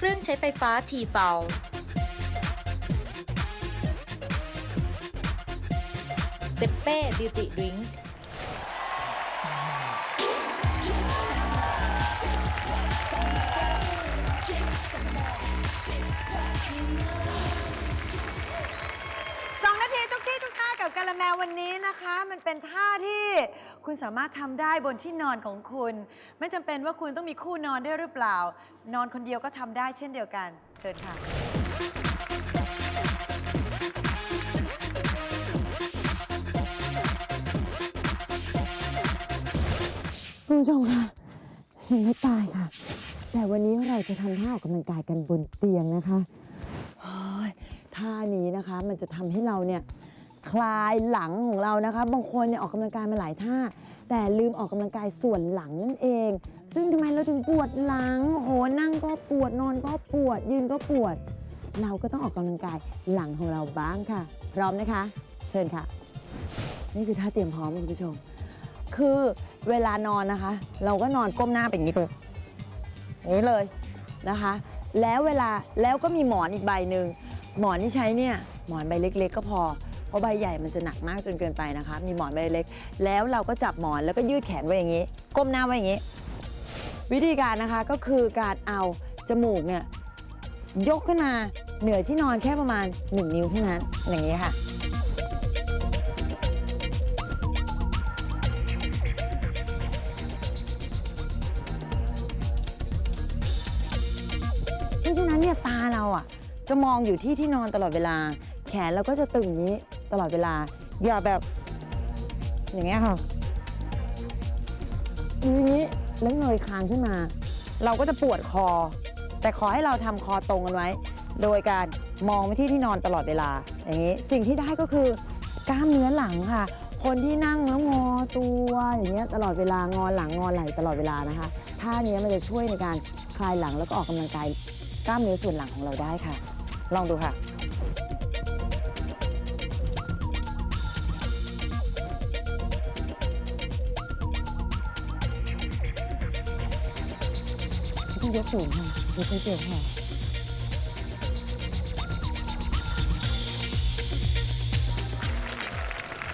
เครื่องใช้ไฟฟ้าทีเฟลเซเป้บิวตี้ดริงค์ ละแมวันนี้นะคะ มันเป็นท่าที่คุณสามารถทำได้บนที่นอนของคุณ ไม่จำเป็นว่าคุณต้องมีคู่นอนได้วยหรือเปล่า นอนคนเดียวก็ทำได้เช่นเดียวกัน เชิญค่ะ คุณผู้ชมคะยังไม่ตายค่ะ แต่วันนี้เราจะทำท่าออกกำลังกายกันบนเตียงนะคะเฮ้ยท่านี้นะคะมันจะทำให้เราเนี่ย คลายหลังของเรานะคะ บางคนเนี่ยออกกำลังกายมาหลายท่า แต่ลืมออกกำลังกายส่วนหลังนั่นเอง ซึ่งทำไมเราถึงปวดหลังโอ้โหนั่งก็ปวดนอนก็ปวด ยืนก็ปวด เราก็ต้องออกกำลังกายหลังของเราบ้างค่ะ พร้อมนะคะ เชิญค่ะ นี่คือท่าเตรียมพร้อมคุณผู้ชม คือเวลานอนนะคะ เราก็นอนก้มหน้าเป็นอย่างนี้เลยอย่างนี้เลยนะคะ แล้วเวลาแล้วก็มีหมอนอีกใบหนึ่งหมอนที่ใช้เนี่ยหมอนใบเล็ก ๆ ก็พอ เพราะใบใหญ่มันจะหนักมากจนเกินไปนะคะ มีหมอนใบเล็ก แล้วเราก็จับหมอนแล้วก็ยืดแขนไว้อย่างนี้ ก้มหน้าไว้อย่างนี้ วิธีการนะคะก็คือการเอาจมูกเนี่ยยกขึ้นมาเหนือที่นอนแค่ประมาณ 1 นิ้วเท่านั้นอย่างนี้ค่ะ เพราะฉะนั้นเนี่ยตาเราอะจะมองอยู่ที่ที่นอนตลอดเวลา แขนเราก็จะตึงอย่างนี้ ตลอดเวลา อย่าแบบอย่างเงี้ยค่ะอย่างนี้แล้วเงยคางขึ้นมา เราก็จะปวดคอ แต่ขอให้เราทำคอตรงกันไว้ โดยการมองไปที่ที่นอนตลอดเวลา อย่างนี้สิ่งที่ได้ก็คือกล้ามเนื้อหลังค่ะ คนที่นั่งแล้วงอตัวอย่างเงี้ยตลอดเวลางอหลังงอไหล่ตลอดเวลานะคะท่านี้มันจะช่วยในการคลายหลังแล้วก็ออกกำลังกายกล้ามเนื้อส่วนหลังของเราได้ค่ะ ลองดูค่ะ ไม่ต้องยกสูงค่ะยกเฉยๆค่ะ